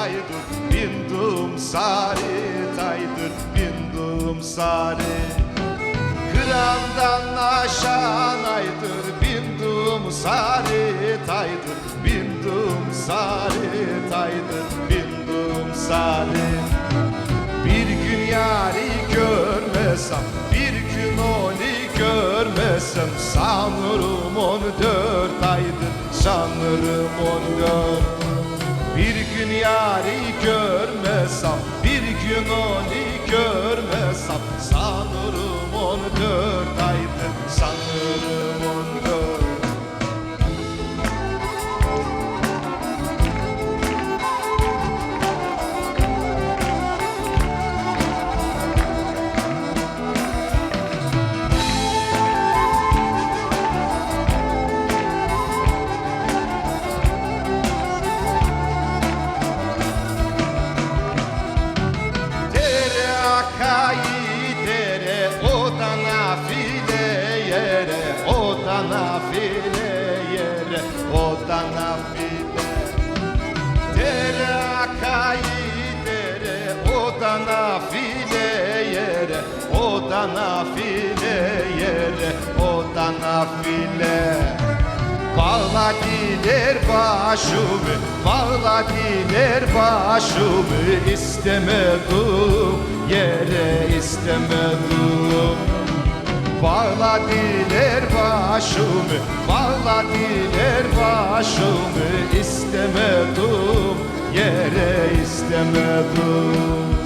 taydur bindim sarı taydur bindim sarı Kırandan aşan aydır bindim sarı taydır bindim sarı taydır bindim sarı bir gün yari görmesem Bir gün onu görmesem Sanırım on dört aydır Sanırım on dört Bir gün yari görmesem Bir gün onu görmesem Sanırım on dört da nafile yere o da nafile Dere akayı dere o da nafile yere o da nafile yere o da nafile Bağladılar başımı, bağladılar başımı istemedim, yere istemedim. Bağladılar başımı, bağladılar başımı istemedim, yere istemedim.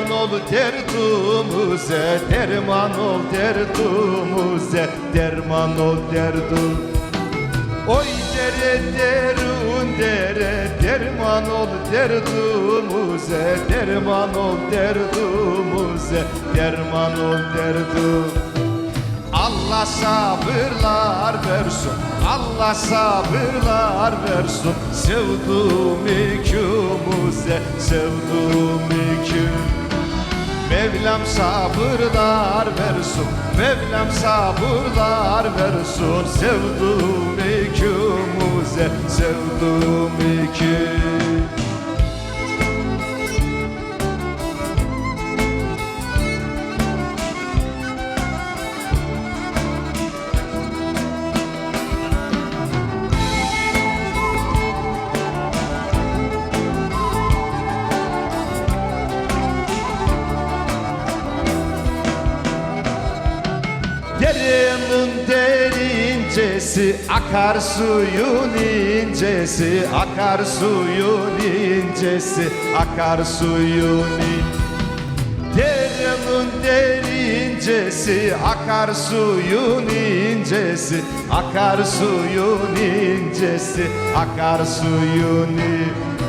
Derman ol derdumuze derman ol derdumuze derman ol derdum Oy dere derun dere derman ol derdumuze derman ol derdumuze derman ol derdum Allah sabırlar versin Allah sabırlar versin. Sevduğum ikimize Sevduğum ikimize Mevlam sabırlar versin. Mevlam sabırlar versin. Sevduğum ikimize Sevduğum ikimize Derenin derincesi akar suyun incesi akar suyun incesi akar suyun in- Derenin derincesi akar suyun incesi akar suyun incesi akar suyun in-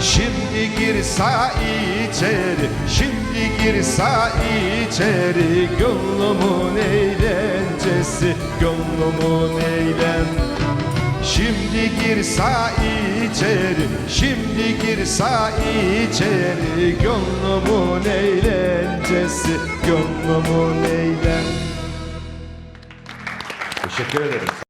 Şimdi gir sağ içeri, şimdi gir sağ içeri. Gönlümün eğlencesi, gönlümün eğlen. Şimdi gir sağ içeri, şimdi gir sağ içeri. Gönlümün eğlencesi, gönlümün eğlen. Teşekkür ederim.